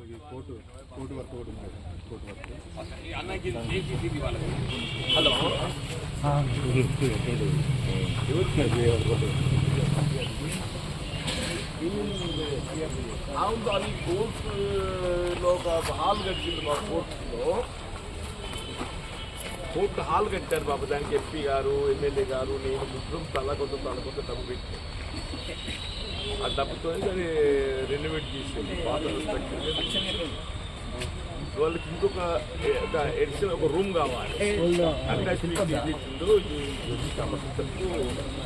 Court court work ఒకటి ఉంది. కదా, కోర్టు వర్క్. హలో. అవును అది కోర్టులో ఒక హాల్ కట్టింది మా కోర్టులో కోర్టు హాల్ కట్టారు బాబు. దానికి ఎంపీ గారు ఎమ్మెల్యే గారు నేను ముగ్గురం తల కొంత తల కొంత డబ్బు పెట్టి. ఆ డబ్బుతో అది రెనోవేట్ చేసింది. పాత వాళ్ళకి ఇంకొక ఎడిషన్ ఒక రూమ్ కావాలి.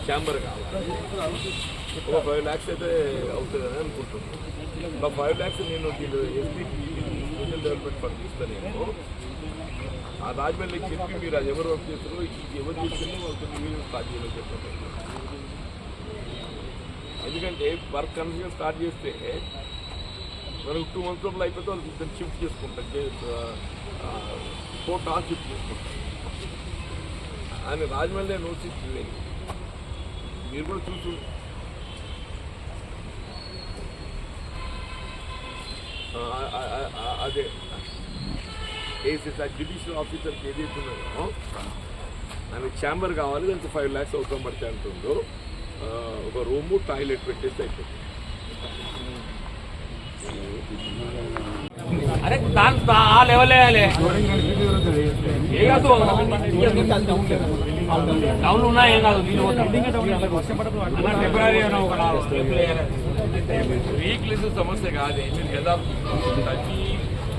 ఛాంబర్ కావాలి. ఒక ఫైవ్ ల్యాక్స్ అయితే అవుతుందని అనుకుంటున్నాను. ఒక ఫైవ్ ల్యాక్స్ నేను దీని ఎస్పీకి సోషల్ డెవలప్మెంట్ ఫండ్ ఇస్తాను నేను. ఆ రాజమండ్రికి చెప్పి మీరు అది ఎవరు వర్క్ చేస్తారో ఇది ఎవరు చేస్తారో వాళ్ళతో మీరు స్టార్ట్ చేయాలని చెప్పండి ఎందుకంటే వర్క్ కన్స్ట్రక్షన్ స్టార్ట్ చేస్తే మనకు టూ మంత్స్ లోపల అయిపోతే వాళ్ళు ఇద్దరు షిఫ్ట్ చేసుకుంటారు కోర్ట్ ఆల్ షిఫ్ట్ చేసుకుంటారు ఆయన రాజమండ్రి నోటీస్ ఇవ్వండి మీరు కూడా చూసు ఆ- ఆ- ఆ- ఆ- అదే ఏసెస్ ఆ జ్యుడిషియల్ ఆఫీసర్కి ఏదైతే ఉన్నదో ఆయన ఛాంబర్ కావాలి దానికి ఫైవ్ ల్యాక్స్ అవుతాం పడితే అంటుందో ఆ, ఒక రూము టాయిలెట్ పెట్టేస్తే అయిపోతుంది. అరే దాని ఆ లెవెల్ వేయాలి ఏ కాదు డౌన్ ఉన్నా ఏం కాదు నీళ్ళు ఒక నాలుగు స్టెప్లు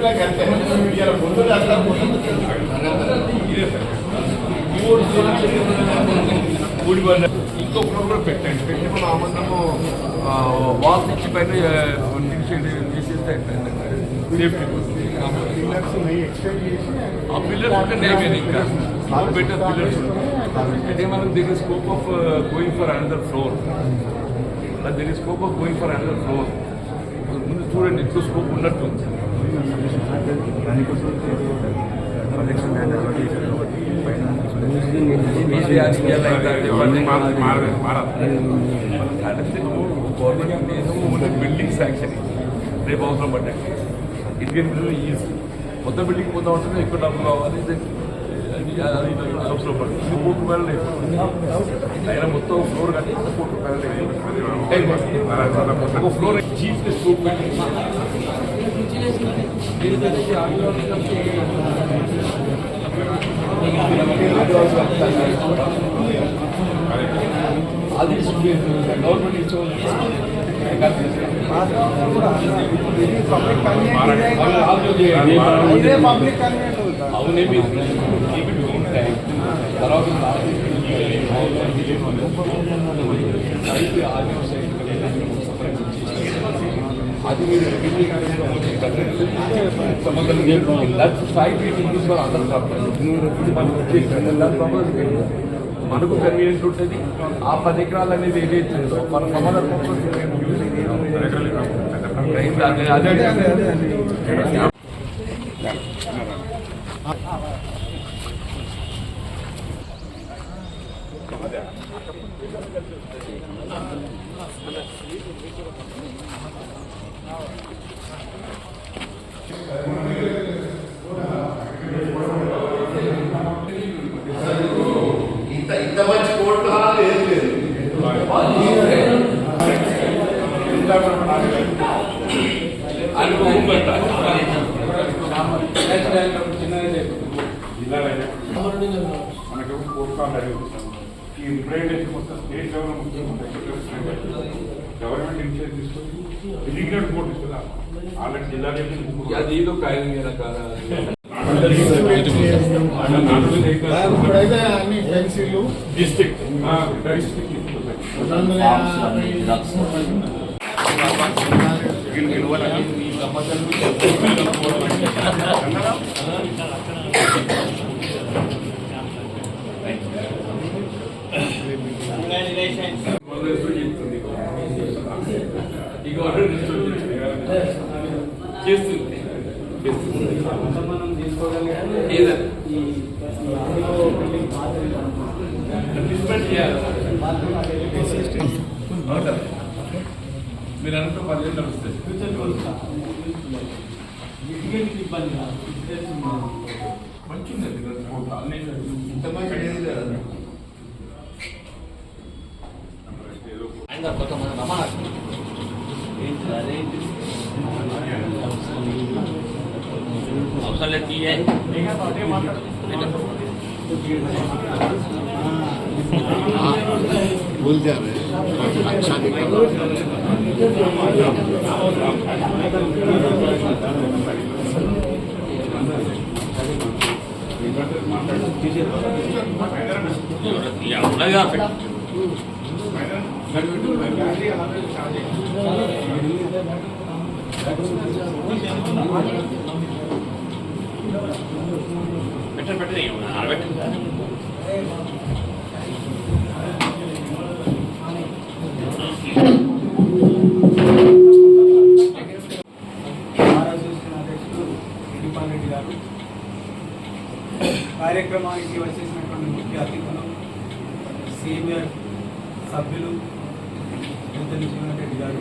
కాదు మీరు కదా ప్రతి గ్రౌండ్ పెరగకుండా ఊడిపోయిన ఇంకో ఫ్లోర్ కూడా పెట్టండి పెట్టి మనం ఆ మందము వాల్ తెచ్చి పైన తీసేస్తే సేఫ్టీ ఆ పిల్లర్స్ ఉంటే నేమే ఇంకా బెటర్ పిల్లర్స్ అంటే మనకు దీని scope of going for another floor దీని scope of going for another floor ముందు చూడండి ఎక్కువ స్కోప్ ఉన్నట్టు. బిల్డింగ్ శాంక్షన్ రేపు అవసరం పడ్డాయి. ఇండియన్ బిల్డింగ్ ఈజీ కొత్త బిల్డింగ్ పోతా ఉంటుంది ఎక్కువ డబ్బులు కావాలి. అది అది ఇది కోటి రూపాయలు అయినా మొత్తం ఫ్లోర్ కట్టి కోటి రూపాయలు లేదు ఒక ఫ్లోర్ చీఫ్ స్కూప్ అది గవర్నమెంట్ ఇదే పబ్లిక్ కన్వీనియంట్. అవునే మీరు keep it own time. తర్వాత అది మీరు సంబంధం లేదు that side meeting is for other మనకు కన్వీనియంట్ ఉంటుంది ఆ పది ఎకరాలు అనేది ఏదైతే ఉందో మన సమాధానం అదే అదే ఇంత ఇంత మంచి కోర్టు హాల్ ఏం లేదు అనుభవం పెట్టాలి మనకు కోరుకోవాలి అడుగుతున్నాం ఈ రిప్రజెంటేషన్ మొత్తం స్టేట్ లెవెల్ గవర్నమెంట్ ఇనిషియేటివ్ తీసుకొని ఇల్లీగల్ కోర్టు ఇస్తుందా ఆల్రెడీ జిల్లా లెవెల్ అది ఏదో కాయం వెనకాల ఇప్పుడైతే అన్ని పెన్సిళ్ళు డిస్ట్రిక్ట్ డిస్ట్రిక్ట్ ఫార్మ్స్ అన్ని भूल जा रहे हैं। अच्छा निकल పెట్టండి పెట్టండి ఆడబెట్టండి అధ్యక్షుడు గారు కార్యక్రమానికి వచ్చేసినటువంటి ముఖ్య అతిథులు సీనియర్ సభ్యులు పెద్దలు జీవన్ రెడ్డి గారు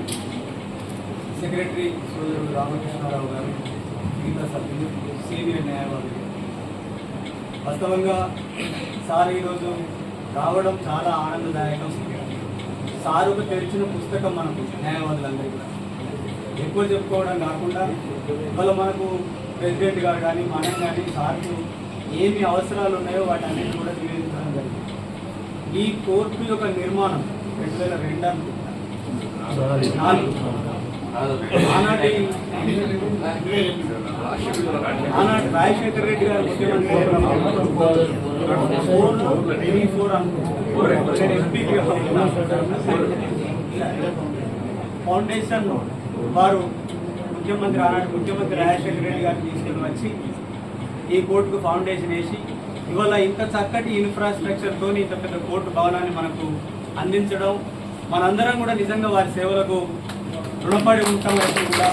సెక్రటరీ సోదరుడు రామకృష్ణారావు గారు మిగతా సభ్యులు సీనియర్ న్యాయవాదులు. వాస్తవంగా సార్ ఈరోజు రావడం చాలా ఆనందదాయకం. సారుకు తెరిచిన పుస్తకం మనకు న్యాయవాదులందరికీ కూడా. ఎక్కువ చెప్పుకోవడం కాకుండా ఇవాళ మనకు ప్రెసిడెంట్ గారు కానీ మనం కానీ సార్కు ఏమి అవసరాలు ఉన్నాయో వాటి అన్నిటి కూడా నివేదించడం జరిగింది. ఈ కోర్టు యొక్క నిర్మాణం రెండు వేల రెండు నాలుగు. ఆనాటి ఆనాటి రాజశేఖర రెడ్డి గారు ముఖ్యమంత్రి ఫోర్ ఫోర్ ఫౌండేషన్ వారు ముఖ్యమంత్రి ఆనాడు ముఖ్యమంత్రి రాజశేఖర రెడ్డి గారిని తీసుకుని వచ్చి ఈ కోర్టుకు ఫౌండేషన్ వేసి ఇవాళ ఇంత చక్కటి ఇన్ఫ్రాస్ట్రక్చర్తో ఇంత పెద్ద కోర్టు భవనాన్ని మనకు అందించడం మనందరం కూడా నిజంగా వారి సేవలకు రుణపడి ఉంటాం అయితే కూడా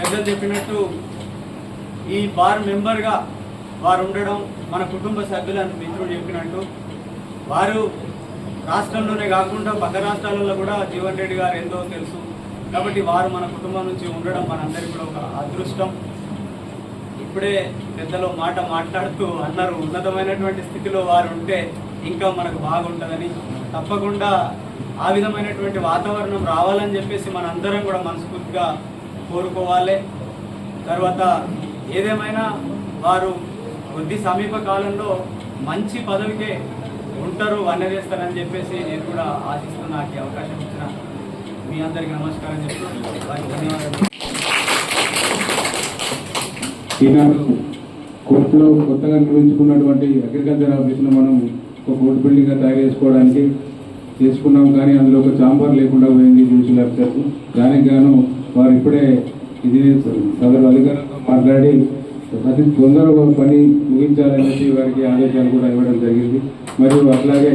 పెద్దలు చెప్పినట్టు ఈ బార్ మెంబర్గా వారు ఉండడం మన కుటుంబ సభ్యులను మిత్రుడు చెప్పినట్టు. వారు రాష్ట్రంలోనే కాకుండా పక్క రాష్ట్రాలలో కూడా జీవన్ రెడ్డి గారు ఎంతో తెలుసు. కాబట్టి వారు మన కుటుంబం నుంచి ఉండడం మనందరికీ కూడా ఒక అదృష్టం. ఇప్పుడే పెద్దలు మాట మాట్లాడుతూ అన్నారు ఉన్నతమైనటువంటి స్థితిలో వారు ఉంటే ఇంకా మనకు బాగుంటుందని. తప్పకుండా ఆ విధమైనటువంటి వాతావరణం రావాలని చెప్పేసి మనందరం కూడా మనస్ఫూర్తిగా కోరుకోవాలి. తర్వాత ఏదేమైనా వారు కొద్ది సమీప కాలంలో మంచి పదవికే ఉంటారు వన్నదేస్తారని చెప్పేసి నేను కూడా ఆశిస్తూ నాకు అవకాశం ఇచ్చిన మీ అందరికీ నమస్కారం చెప్తున్నాను. ధన్యవాదాలు. ఈనాడు కోర్టులో కొత్తగా నిర్మించుకున్నటువంటి అగ్రికల్చర్ ఆఫీస్ను మనం ఒక కోర్టు బిల్డింగ్గా తయారు చేసుకోవడానికి చేసుకున్నాం కానీ అందులో ఒక చాంబర్ లేకుండా పోయింది జ్యుడిషియల్ ఆఫీసర్కు దానికి గాను వారు ఇప్పుడే ఇది సదరు అధికారులు మాట్లాడి అతి తొందరగా పని ముగించాలనేసి వారికి ఆదేశాలు కూడా ఇవ్వడం జరిగింది. మరియు అట్లాగే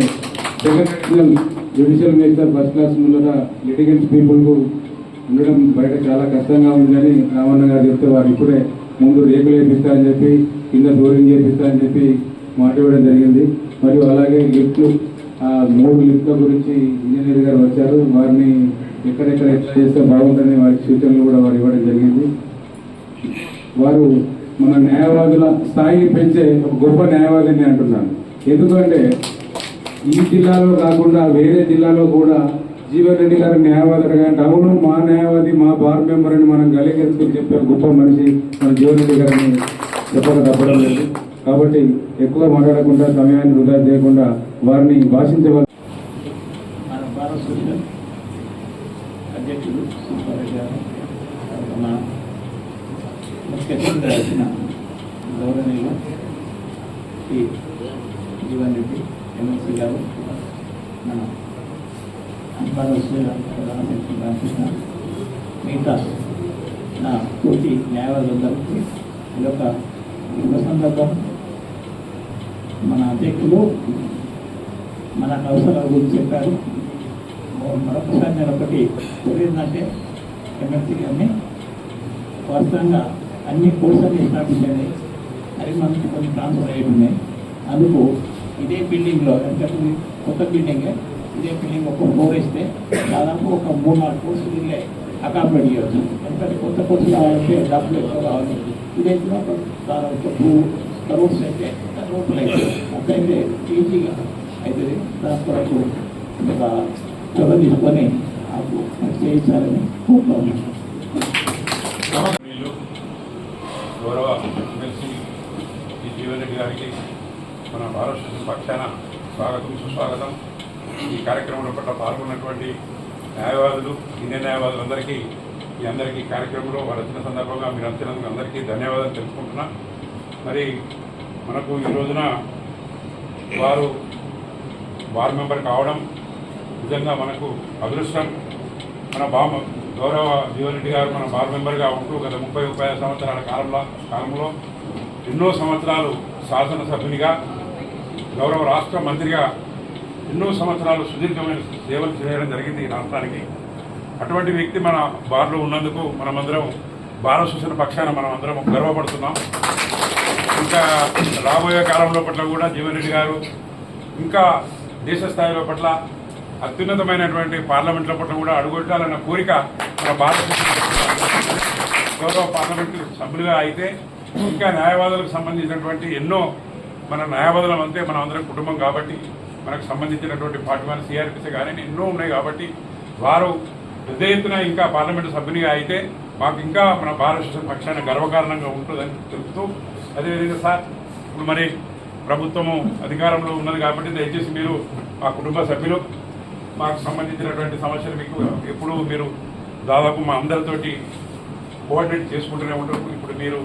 second judicial magistrate first class ముందర లిటిగెంట్స్ పీపుల్కు ఉండడం బయట చాలా కష్టంగా ఉందని రామన్న గారు చెప్తే వారు ఇప్పుడే ముందు రేకులు వేపిస్తారని చెప్పి కింద డోరింగ్ చేపిస్తారని చెప్పి మాట ఇవ్వడం జరిగింది. మరియు అలాగే లిఫ్ట్లు ఆ మూడు లిఫ్ట్ల గురించి ఇంజనీర్ గారు వచ్చారు. వారిని ఎక్కడెక్కడ ఎట్లా చేస్తే బాగుంటుందని వారికి సూచనలు కూడా వారు ఇవ్వడం జరిగింది. వారు మన న్యాయవాదుల స్థాయిని పెంచే ఒక గొప్ప న్యాయవాదిని అంటున్నాను. ఎందుకంటే ఈ జిల్లాలో కాకుండా వేరే జిల్లాలో కూడా జీవన్ రెడ్డి గారు న్యాయవాదులు కానీ అవును మా న్యాయవాది మా బార్ మెంబర్ అని మనం గలిగెత్తుకుని చెప్పే గొప్ప మనిషి మన జీవన్ రెడ్డి గారిని చెప్పక తప్పడం లేదు. కాబట్టి ఎక్కువ మాట్లాడకుండా సమయాన్ని వృధా చేయకుండా వారిని భాషించవలసి అధ్యక్షుడు ముఖ్యమంత్రి రాసిన గౌరవనీయులు శ్రీ జీవన్ రెడ్డి ఎమ్మెల్సీ గారు మన అన్వర్ రామకృష్ణ మిగతా నా పూర్తి న్యాయవాదులందరికీ ఇదొక శుభ సందర్భం మన అధ్యక్షులు మనకు అవసరాల గురించి చెప్పారు మరొకసారి నేను ఒకటి తెలియదంటే ఎమ్మెల్సీ గారిని వాస్తవంగా అన్ని కోర్సులు ఎస్టాబ్లిష్ అయినాయి అదే మనకి కొన్ని ట్రాన్స్ఫర్ అయ్యి ఉన్నాయి. అందుకు ఇదే బిల్డింగ్లో అంటే కొత్త బిల్డింగే ఇదే బిల్డింగ్ ఒక ఫ్లోర్ ఇస్తే దాదాపు ఒక మూడు నాలుగు కోర్సులు ఇల్లే అకామిడేట్ చేయవచ్చు ఎందుకంటే కొత్త కోర్సులు కావాలంటే డబ్బులు ఎక్కువ కావాలి ఇదైతే దాదాపు టూ కరోడ్స్ అయితే రూపాయలు అయితే అట్లయితే ఈజీగా అవుతుంది దాని కొరకు ఒక చొరవ తీసుకొని నాకు చేయించాలని కోరుతున్నాను వీళ్ళు గౌరవ ఎమ్మెల్సీ శ్రీ జీవన్ రెడ్డి గారికి మన భారత పక్షాన స్వాగతం సుస్వాగతం. ఈ కార్యక్రమంలో పట్ల పాల్గొన్నటువంటి న్యాయవాదులు ఇండియన్ న్యాయవాదులందరికీ ఈ అందరికీ కార్యక్రమంలో వారు వచ్చిన సందర్భంగా మీరు వచ్చినందుకు అందరికీ ధన్యవాదాలు తెలుసుకుంటున్నా మరి మనకు ఈ రోజున వారు వార్డ్ మెంబర్ కావడం నిజంగా మనకు అదృష్టం. మన బామ గౌరవ జీవన్రెడ్డి గారు మన బార్ మెంబర్గా ఉంటూ గత ముప్పై ముప్పై సంవత్సరాల కాలంలో కాలంలో ఎన్నో సంవత్సరాలు శాసనసభ్యునిగా గౌరవ రాష్ట్ర మంత్రిగా ఎన్నో సంవత్సరాలు సుదీర్ఘమైన సేవలు చేయడం జరిగింది ఈ రాష్ట్రానికి. అటువంటి వ్యక్తి మన బారిలో ఉన్నందుకు మనమందరం భారత సూచన పక్షాన మనం అందరం గర్వపడుతున్నాం. ఇంకా రాబోయే కాలంలో పట్ల కూడా జీవన్ రెడ్డి గారు ఇంకా దేశ స్థాయిలో పట్ల అత్యున్నతమైనటువంటి పార్లమెంట్ల పట్ల కూడా అడుగొట్టాలన్న కోరిక మన భారత గౌరవ పార్లమెంటు సభ్యులుగా అయితే ఇంకా న్యాయవాదులకు సంబంధించినటువంటి ఎన్నో మన న్యాయవాదులం అంతే మన అందరం కుటుంబం కాబట్టి మనకు సంబంధించినటువంటి పార్టీ వన్ సిఆర్పిసి కానీ ఎన్నో ఉన్నాయి కాబట్టి వారు పెద్ద ఎత్తున ఇంకా పార్లమెంటు సభ్యునిగా అయితే మాకు ఇంకా మన భారత పక్షాన గర్వకారణంగా ఉంటుందని తెలుపుతూ అదేవిధంగా సార్ ఇప్పుడు మరి ప్రభుత్వము అధికారంలో ఉన్నది కాబట్టి దయచేసి మీరు మా కుటుంబ సభ్యులు మాకు సంబంధించినటువంటి సమస్యలు మీకు ఎప్పుడూ మీరు దాదాపు మా అందరితోటి కోఆర్డినేట్ చేసుకుంటూనే ఉంటారు ఇప్పుడు మీరు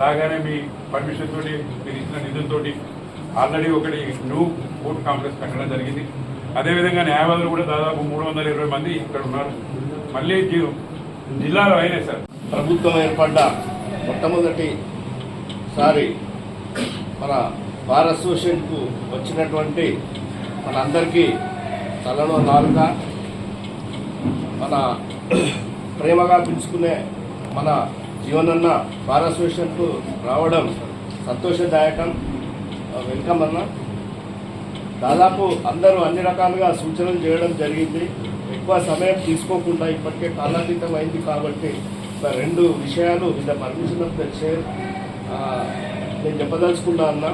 రాగానే మీ పర్మిషన్ తోటి మీరు ఇచ్చిన నిధులతో ఆల్రెడీ ఒకటి న్యూ కోర్టు కాంప్లెక్స్ కట్టడం జరిగింది. అదేవిధంగా న్యాయవాదులు కూడా దాదాపు మూడు వందల ఇరవై మంది ఇక్కడ ఉన్నారు. మళ్ళీ జిల్లాలో అయినా సార్. ప్రభుత్వం ఏర్పడ్డ మొట్టమొదటి సారి మన బార్ అసోసియేషన్కు వచ్చినటువంటి మనందరికీ తలలో నాలుక. మన ప్రేమగా పిలుచుకునే మన జీవనన్న బార్ అసోసియేషన్కు రావడం సంతోషదాయకం. వెల్కమ్ అన్న. దాదాపు అందరూ అన్ని రకాలుగా సూచనలు చేయడం జరిగింది. ఎక్కువ సమయం తీసుకోకుండా ఇప్పటికే కాలాతీతం అయింది కాబట్టి రెండు విషయాలు with permission of the chair నేను చెప్పదలుచుకున్నా అన్న.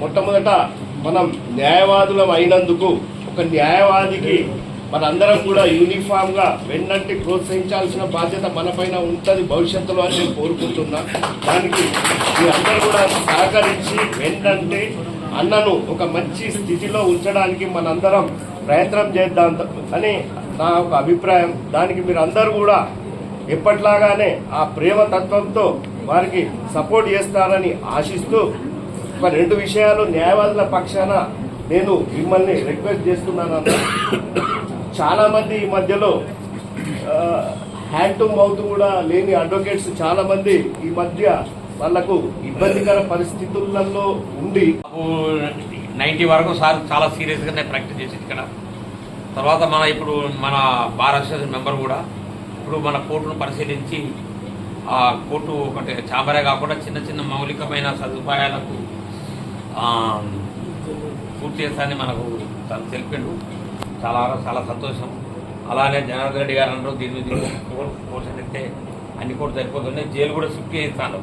మొట్టమొదట మనం న్యాయవాదులం అయినందుకు ఒక న్యాయవాదికి మనందరం కూడా యూనిఫామ్గా వెన్నంటి ప్రోత్సహించాల్సిన బాధ్యత మనపైన ఉంటుంది భవిష్యత్తులో అని నేను కోరుకుంటున్నా. దానికి మీ అందరూ కూడా సహకరించి వెన్నంటే అన్నను ఒక మంచి స్థితిలో ఉంచడానికి మనందరం ప్రయత్నం చేద్దాం అని నా ఒక అభిప్రాయం. దానికి మీరు అందరూ కూడా ఎప్పట్లాగానే ఆ ప్రేమ తత్వంతో వారికి సపోర్ట్ చేస్తారని ఆశిస్తూ ఒక రెండు విషయాలు న్యాయవాదుల పక్షాన నేను మిమ్మల్ని రిక్వెస్ట్ చేస్తున్నాను చాలామంది ఈ మధ్యలో హ్యాండ్ టు మౌత్ కూడా లేని అడ్వకేట్స్ చాలామంది ఈ మధ్య వాళ్ళకు ఇబ్బందికర పరిస్థితులలో ఉండి నైంటీ వరకు సార్ చాలా సీరియస్గానే ప్రాక్టీస్ చేసి ఇక్కడ. తర్వాత మన ఇప్పుడు మన బార్ అసోసియేషన్ మెంబర్ కూడా ఇప్పుడు మన కోర్టును పరిశీలించి ఆ కోర్టు ఒకటి చాబరే కాకుండా చిన్న చిన్న మౌలికమైన సదుపాయాలకు పూర్తి చేస్తానని మనకు తను తెలిపిండు. చాలా చాలా సంతోషం. అలానే జనార్దన్ రెడ్డి గారు అన్నారు దీని మీద కోర్సు అయితే అన్ని కోర్టు సరిపోతుంది జైలు కూడా షిఫ్ట్ చేయిస్తాను.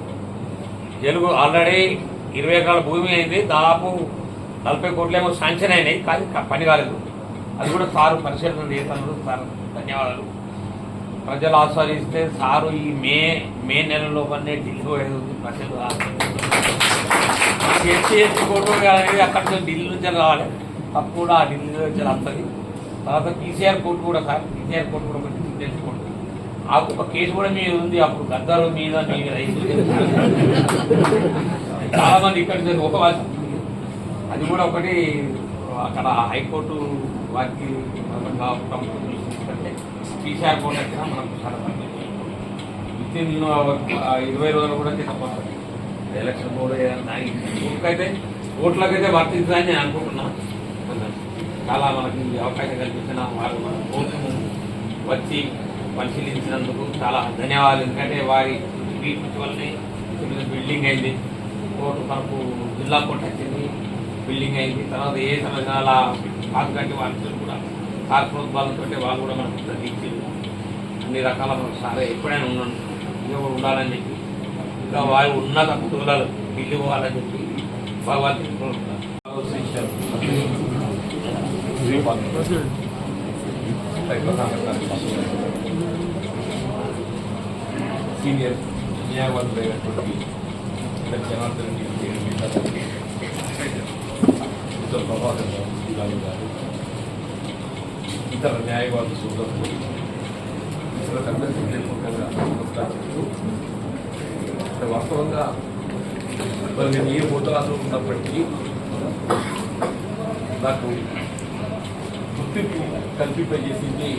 జైలు ఆల్రెడీ ఇరవై ఎకరాల భూమి అయింది దాదాపు నలభై కోట్లేమో శాంక్షన్ అయినాయి కానీ పని కాలేదు. అది కూడా సారు పరిశీలన చేస్తాను సార్ ధన్యవాదాలు. ప్రజలు ఆస్వాదిస్తే సారు ఈ మే మే నెలలో పన్నే ఢిల్లీ పోయేది ప్రజలు ఎస్సీ ఎస్సీ కోర్టు అనేది అక్కడ నుంచి ఢిల్లీ నుంచి రావాలి. తప్పు కూడా ఆ ఢిల్లీ నుంచి వస్తుంది. తర్వాత పీసీఆర్ కోర్టు కూడా సార్ పీసీఆర్ కోర్టు కూడా కొంచెం కోర్టు ఆ ఒక కేసు కూడా మీద ఉంది అప్పుడు గద్దరు మీద మీ రైతులు చాలా మంది ఇక్కడ ఒక అది కూడా ఒకటి అక్కడ హైకోర్టు వారికి ప్రభుత్వం తీసుకుంటే టీసీఆర్ కోర్టు వచ్చినా మనం చాలా విత్ ఇన్ ఇరవై రోజులు కూడా తీసుకొస్తాం ఎలక్షన్ కూడా ఓట్లకైతే ఓట్లకైతే వర్తించదని నేను అనుకుంటున్నా చాలా మనకి అవకాశం కల్పించిన వారు మన కోర్టును వచ్చి పరిశీలించినందుకు చాలా ధన్యవాదాలు. ఎందుకంటే వారి ట్రీట్మెంట్ వల్లనే చిన్న బిల్డింగ్ అయింది. కోర్టు మనకు జిల్లా కోర్టు వచ్చింది. బిల్డింగ్ అయింది. తర్వాత ఏ సమయాల కాకంటి వాళ్ళతో కూడా కార్పొరేట్ వాళ్ళతో వాళ్ళు కూడా మనకు ప్రతీక్షలు అన్ని రకాల మనకు సారే ఎప్పుడైనా ఉన్నాను ఇంకా ఉండాలని చెప్పి. ఇంకా వారి ఉన్నత కుటుంబాలు ఇల్లు వాళ్ళని చెప్పి భగవంతుడు ఆలోచించారు సీనియర్ న్యాయవాదులైనటువంటి ఇక్కడ జనార్దన్ రెడ్డి ఉత్తర ప్రభాకర్ గారు గారు ఇతర న్యాయవాద సోదరులు ఇతరులందరికీ హృదయపూర్వకంగా నమస్కారాలు అంటే వాస్తవంగా మరి నేను ఏ హోదాలో ఉన్నప్పటికీ నాకు గుర్తింపు కల్పింపజేసింది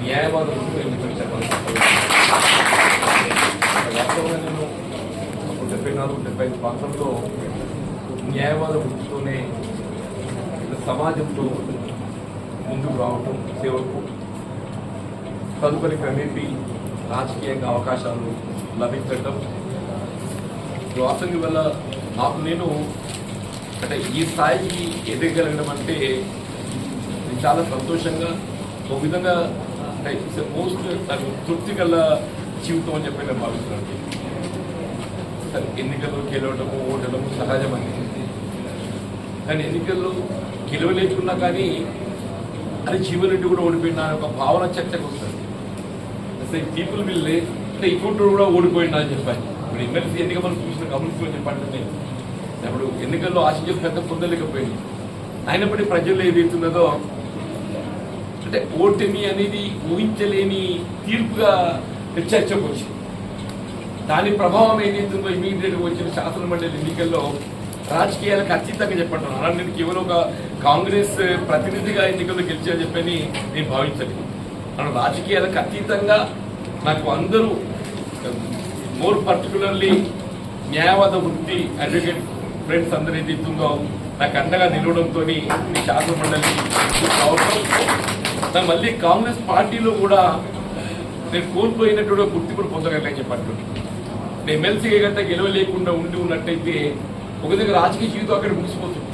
న్యాయవాద ఎందుకంటే చెప్పాలి వాస్తవంగా నేను అప్పుడు డెబ్బై నాలుగు డెబ్బై ఐదు ప్రాంతంలో న్యాయవాద వృత్తితోనే సమాజంతో ముందుకు రావటం సేవకు తదుపరి క్రమేపీ రాజకీయంగా అవకాశాలు లభించటం. వాసవి వల్ల నాకు నేను అంటే ఈ స్థాయికి ఎదగగలగడం అంటే చాలా సంతోషంగా ఒక విధంగా ఇట్స్ మోస్ట్ నాకు తృప్తి గల జీవితం అని చెప్పి నేను భావిస్తున్నాను. సరే ఎన్నికల్లో గెలవడము ఓటడము సహజమని కానీ ఎన్నికల్లో గెలవలేకున్నా కానీ అది జీవనరెడ్డి కూడా ఓడిపోయినా అనే ఒక భావన చర్చకు వస్తుంది. అసలు పీపుల్ విల్ అంటే ఇప్పుడు కూడా ఓడిపోయినా అని చెప్పాను ఇప్పుడు ఎమ్మెల్సీ ఎన్నిక మనం చూసిన గమనించుకొని చెప్పండి ఇప్పుడు ఎన్నికల్లో ఆశించే పెద్ద పొందలేకపోయింది. అయినప్పటికీ ప్రజల్లో ఏదైతున్నదో అంటే ఓటమి అనేది ఊహించలేని తీర్పుగా చర్చకు వచ్చింది దాని ప్రభావం ఏదైతుందో ఇమీడియట్గా వచ్చిన శాసన మండలి ఎన్నికల్లో రాజకీయాలకు అతీతంగా చెప్పంటున్నాను అలా నేను కేవలం ఒక కాంగ్రెస్ ప్రతినిధిగా ఎన్నికల్లో గెలిచా చెప్పని నేను భావించలేదు. మనం రాజకీయాలకు అతీతంగా నాకు అందరూ మోర్ పర్టికులర్లీ న్యాయవాద వృత్తి అడ్వకేట్ ఫ్రెండ్స్ అందరూ ఏదైతుందో నాకు అండగా నిలవడంతో ఈ శాసన మండలి అవసరం. మళ్ళీ కాంగ్రెస్ పార్టీలో కూడా నేను కోల్పోయినట్టు గుర్తింపును పొందగలని చెప్పట్టు నేను ఎమ్మెల్సీ గంట గెలవలేకుండా ఉండి ఉన్నట్టయితే ఒక దగ్గర రాజకీయ జీవితం అక్కడ ముగిసిపోతుంది.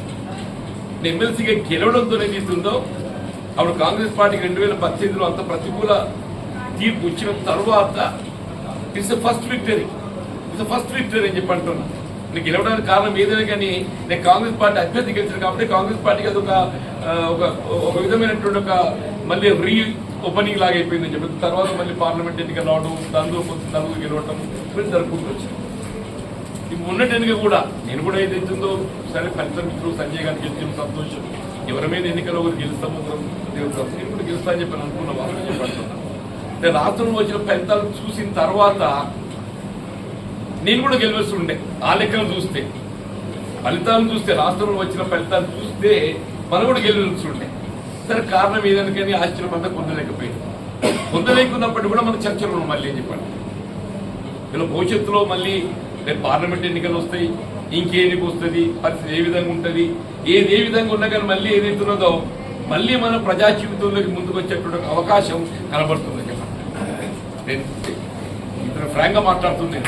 నేను ఎమ్మెల్సీగా గెలవడంతో ఏదైతుందో అప్పుడు కాంగ్రెస్ పార్టీకి రెండు వేల పద్దెనిమిదిలో అంత ప్రతికూల తీర్పు వచ్చిన తర్వాత it's first victory it's first victory అని చెప్పి అంటున్నా. నేను గెలవడానికి కారణం ఏదైనా కానీ నేను కాంగ్రెస్ పార్టీ అభ్యర్థి గెలిచాను కాబట్టి కాంగ్రెస్ పార్టీకి అది ఒక ఒక ఒక విధమైనటువంటి ఒక మళ్ళీ రీ ఓపెనింగ్ లాగా అయిపోయిందని చెప్పి తర్వాత మళ్ళీ పార్లమెంట్ ఎన్నికలు రావడం దానిలో కొంత నలుగురు గెలవటం ఇవన్నీ జరుపుకుంటూ వచ్చింది ఇప్పుడు ఉన్నట్టు ఎన్నిక కూడా నేను కూడా ఏదైతుందో సరే ఫలితం మిత్రులు సంజయ్ గారికి గెలిచిన సంతోషం. ఎవరి మీద ఎన్నికలో ఒకరు గెలుస్తాం ఒకరు నేను కూడా గెలుస్తా అని చెప్పి అనుకున్న వాళ్ళు చెప్పంటున్నా అంటే రాష్ట్రంలో వచ్చిన ఫలితాలు చూసిన తర్వాత నేను కూడా గెలవలసి ఆ లెక్కలు చూస్తే ఫలితాలు చూస్తే రాష్ట్రంలో వచ్చిన ఫలితాలు చూస్తే మనం కూడా గెలవలసి సరే కారణం ఏదని కానీ ఆశ్చర్యం పొందలేకపోయింది పొందలేకున్నప్పటికీ కూడా మన చర్చలు మళ్ళీ అని చెప్పండి ఇలా భవిష్యత్తులో మళ్ళీ రేపు పార్లమెంట్ ఎన్నికలు వస్తాయి ఇంకే వస్తుంది పరిస్థితి ఏ విధంగా ఉంటుంది ఏది ఏ విధంగా ఉన్నా కానీ మళ్ళీ ఏదైతున్నదో మళ్ళీ మనం ప్రజా జీవితంలోకి ముందుకు వచ్చేటువంటి అవకాశం కనబడుతుంది చెప్పండి నేను ఇక్కడ ఫ్రాంక్గా మాట్లాడుతుంది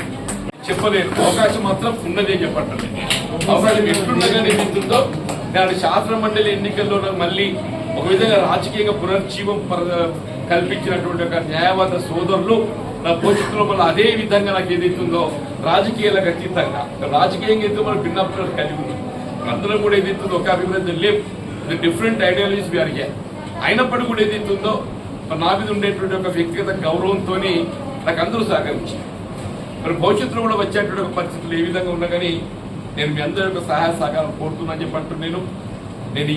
చెప్పలేను. అవకాశం మాత్రం ఉన్నదే చెప్పండి అవకాశం ఎట్లుండగా ఏదైతుందో దాని శాసన మండలి ఎన్నికల్లో మళ్ళీ ఒక విధంగా రాజకీయంగా పునర్జీవం కల్పించినటువంటి ఒక న్యాయవాద సోదరులు నా భవిష్యత్తులో మళ్ళీ అదే విధంగా నాకు ఏదైతుందో రాజకీయాలకు అతీతంగా రాజకీయంగా అయితే మనం భిన్నత్వాలు కలిగి ఉన్నాం. అందరం కూడా ఏదైతుందో ఒక అభివృద్ధి లేవు డిఫరెంట్ ఐడియాలజీస్ వీఆర్ అయినప్పటికీ కూడా ఏదైతుందో నా మీద ఉండేటువంటి ఒక వ్యక్తిగత గౌరవంతో నాకు అందరూ సహకరించారు. మరి భవిష్యత్తులో కూడా వచ్చేటువంటి ఒక పరిస్థితులు ఏ విధంగా ఉన్నా కానీ నేను మీ అందరి యొక్క సహాయ సహకారం కోరుతున్నాను అని చెప్పి నేను. నేను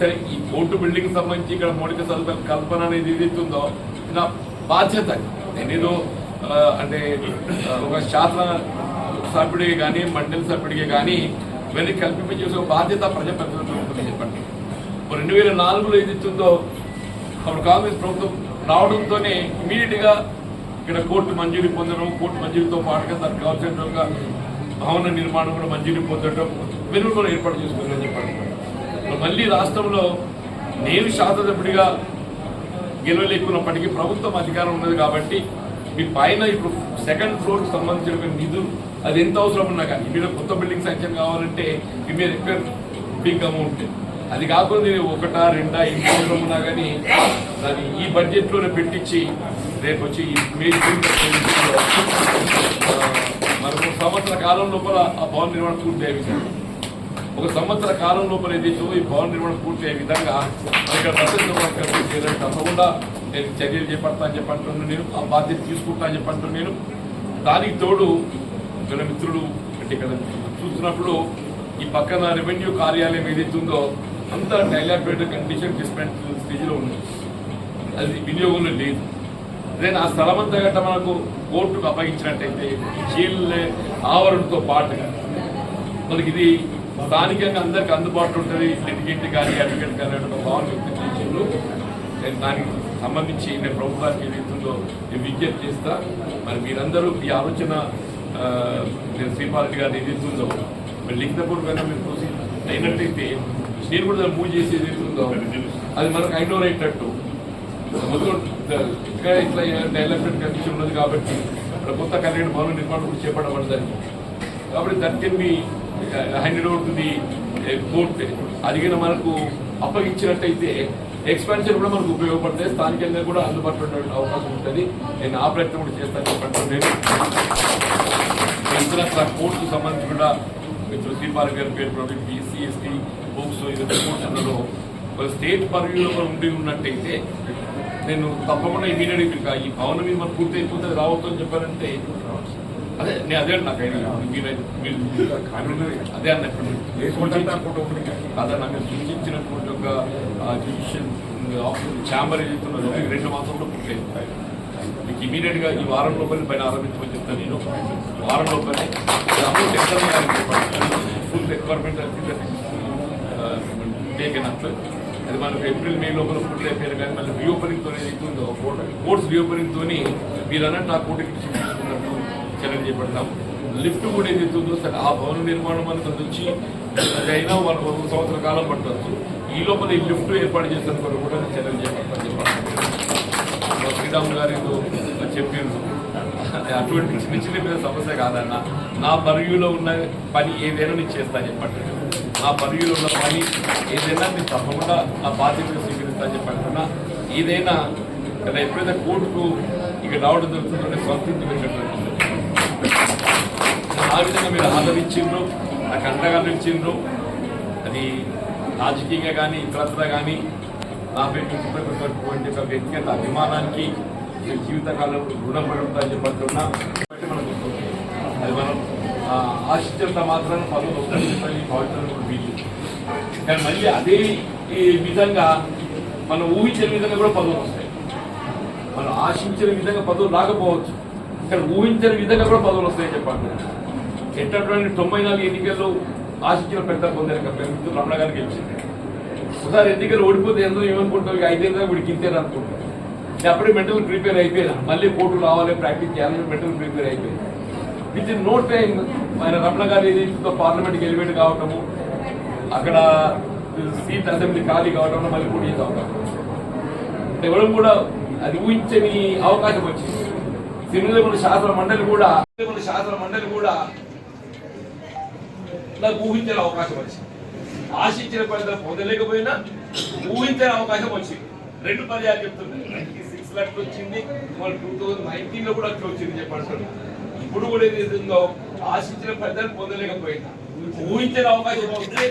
సరే ఈ కోర్టు బిల్డింగ్ సంబంధించి ఇక్కడ మౌలిక సదుపాయాల కల్పన అనేది ఏదైతుందో నా బాధ్యత. నేనేదో అంటే ఒక శాసన సభ్యుడికి కానీ మండలి సభ్యుడికి కానీ ఇవన్నీ కల్పింపజేసే బాధ్యత ప్రజాప్రతినిధులు ఉంటుంది. చెప్పండి. రెండు వేల నాలుగులో ఏది ఇస్తుందో అప్పుడు కాంగ్రెస్ ప్రభుత్వం రావడంతోనే ఇమీడియట్గా ఇక్కడ కోర్టు మంజూరీ పొందడం కోర్టు మంజూరీతో పాటుగా దానికి కావాల్సినట్టుగా భవన నిర్మాణం కూడా మంజూరీ పొందడం వెనుక ఏర్పాటు చేసుకుందని చెప్పండి. మళ్ళీ రాష్ట్రంలో నేను శాసనసభ్యుడిగా గెలవలేకున్నప్పటికీ ప్రభుత్వం అధికారం ఉన్నది కాబట్టి మీ పైన ఇప్పుడు సెకండ్ ఫ్లోర్కి సంబంధించిన నిధులు అది ఎంత అవసరం ఉన్నా కానీ మీరు కొత్త బిల్డింగ్ శాంక్షన్ కావాలంటే మీ మీద బిగ్ అమౌంట్ అది కాకుండా నేను ఒకటా రెండా ఎంత అవసరం ఉన్నా కానీ దాన్ని ఈ బడ్జెట్లోనే పెట్టించి రేపు వచ్చి మనకు మరొక సంవత్సర కాలం లోపల ఆ భవన నిర్మాణం పూర్తి అయ్యే ఒక సంవత్సర కాలం లోపల ఏదైతే ఈ భవన నిర్మాణం పూర్తి అయ్యే విధంగా ఇక్కడ తప్పకుండా నేను చర్యలు చేపడతాను చెప్పంటున్నాను నేను ఆ బాధ్యత తీసుకుంటాను చెప్పంటున్నాను నేను. దానికి తోడు ఇక్కడ మిత్రుడు అంటే ఇక్కడ చూస్తున్నప్పుడు ఈ పక్కన రెవెన్యూ కార్యాలయం ఏదైతే ఉందో అంతా డైలాబేట్ కండిషన్ డిస్పెంట్ స్టేజ్లో ఉంది. అది వినియోగంలో లేదు. నేను ఆ స్థలం అంతా గట్ట మనకు కోర్టుకు అప్పగించినట్టయితే జైలు ఆవరణతో పాటుగా మనకి ఇది స్థానికంగా అందరికి అందుబాటులో ఉంటుంది. లిటిగేట్ కానీ అడ్వకేట్ కానీ అనే ఒక భావన వ్యక్తం చేసిండ్రు నేను దానికి సంబంధించి నేను ప్రభుత్వానికి రీతిలో నేను విజ్ఞప్తి చేస్తా. మరి మీరందరూ ఈ ఆలోచన నేను శ్రీపాలరెడ్డి గారిని ఏదైతుందో మరి లిఖితపూర్వకంగా మీరు చూసి అయినట్టయితే నేను కూడా దాన్ని మూవ్ చేసి ఏదైతుందో అది మనకు ఐనోర్ అయ్యేటట్టు మొదలు ఇక్కడ ఇట్లా డెవలప్మెంట్ కండిషన్ ఉన్నది కాబట్టి ఇక్కడ కొత్త కళ్యాణ భవన నిర్మాణం కూడా చేపట్టబడదని. కాబట్టి that can be handed over to the. Court అది మనకు అప్పగించినట్టయితే ఎక్స్పెన్షన్ కూడా మనకు ఉపయోగపడతాయి స్థానికంగా కూడా అందుబాటులో ఉండే అవకాశం ఉంటుంది. నేను ఆ ప్రయత్నం కూడా చేస్తాను చెప్పండి. ఇతర కోర్టుకు సంబంధించి కూడా మిత్రులు శ్రీపాల్ గారి పేరు ప్రొడక్ట్ బీసీ ఎస్టీ బుక్స్ కోర్టులలో స్టేట్ పర్వ్యూలో ఉండి ఉన్నట్టయితే నేను తప్పకుండా ఇమీడియట్గా ఈ భవనం మీద మనం పూర్తి అయిపోతుంది రావద్దు అని చెప్పారంటే అదే నేను అదే నాకు మీరు అదే అన్నప్పుడు అదే నాకు సూచించినటువంటి ఒక జ్యుడిషియల్ ఆఫీస్ ఛాంబర్ ఏదైతున్నదో రెండు మాసంలో పూర్తి అయిపోతాయి మీకు ఇమీడియట్గా ఈ వారం లోపల పైన ఆరంభించమని చెప్తాను నేను. వారం లోపలే అమౌంట్ ఎంత ఫుల్ రిక్వైర్మెంట్ టేకెన్ అప్ అది మనకు ఏప్రిల్ మే లోపల పూర్తి అయిపోయారు కానీ మళ్ళీ రీఓపెనింగ్తో ఏదైతుందో కోర్ట్స్ రీఓపెనింగ్ తోని మీరు అన్నట్టు ఆ కోర్టుకి తీసుకున్నట్టు చర్యలు చేపడతాం. లిఫ్ట్ కూడా ఏదైతుందో సరే ఆ భవన నిర్మాణం మనకు వచ్చి అదైనా అయినా మన ఒక సంవత్సర కాలం పట్టవచ్చు. ఈ లోపల ఈ లిఫ్ట్ ఏర్పాటు చేసిన కొరకు కూడా చర్యలు చేపడతాం. చెప్పాలి శ్రీరామ్ గారు ఏదో చెప్పారు. అటువంటి చిన్న చిన్న మీద సమస్య కాదన్న నా పర్యూలో ఉన్న పని ఏదైనా నేను చేస్తాను చెప్పండి. నా పర్యూలో ఉన్న పని ఏదైనా నేను తప్పకుండా నా బాధ్యతగా స్వీకరిస్తాను చెప్పంటున్నా ఏదైనా ఎప్పుడైతే కోర్టుకు ఇక రావడం జరుగుతుందో నేను సంతృప్తి ఆ విధంగా మీరు ఆదరించిండ్రు నాకు అండగా నిలిచిండ్రు. అది రాజకీయంగా కానీ ఇతరత్ర కానీ నాపై చూపెట్టుకున్నటువంటి ఒక వ్యక్తిగత అభిమానానికి జీవితకాలం రుణపడి ఉందని చెప్పంటున్నా అది మనం ఆ, ఆశించినంత మాత్రాన్ని పనులు వస్తాయి భావించడం వీలు కానీ మళ్ళీ అదే ఈ విధంగా మనం ఊహించిన విధంగా కూడా పదవులు వస్తాయి. మనం ఆశించిన విధంగా పదవులు రాకపోవచ్చు కానీ ఊహించిన విధంగా కూడా పదవులు వస్తాయని చెప్పండి ఎట్టటువంటి తొంభై నాలుగు ఎన్నికల్లో ఆశించిన పెద్ద పొందారు పెద్ద రమణ గారికి గెలిచింది. ఒకసారి ఎన్నికలు ఓడిపోతే ఎంతో ఏమనుకుంటావు? ఇక ఐదేళ్ళ వీడికి ఇంతేనా అనుకుంటాను నేను అప్పుడే మెంటల్ ప్రిపేర్ అయిపోయినా. మళ్ళీ కోర్టు రావాలి ప్రాక్టీస్ చేయాలని మెంటల్ ప్రిపేర్ అయిపోయింది విత్ ఇన్ నో టైం ఆయన రమణ గారు ఏదైతే పార్లమెంట్కి ఎలివేట్ కావటము అక్కడ సీట్ అసెంబ్లీ ఖాళీ కావటం మళ్ళీ పోటీ అవకాశం ఇవ్వడం కూడా అది ఊహించని అవకాశం వచ్చింది. సిరిమల శాస్త్ర మండలి కూడా శాసన శాస్త్ర మండలి కూడా నాకు ఊహించే అవకాశం వచ్చింది. ఆశించిన ఫలితం పొందలేకపోయినా ఊహించే అవకాశం వచ్చింది. రెండు పర్యాలు చెప్తున్నాయి నైన్టీ సిక్స్లో వచ్చింది. మళ్ళీ టూ థౌజండ్ నైన్టీన్లో కూడా అట్లా వచ్చింది చెప్పండి ఇప్పుడు కూడా ఏదైతుందో ఆశించిన ఫలితాన్ని పొందలేకపోయినా ఊహించిన అవకాశం వస్తే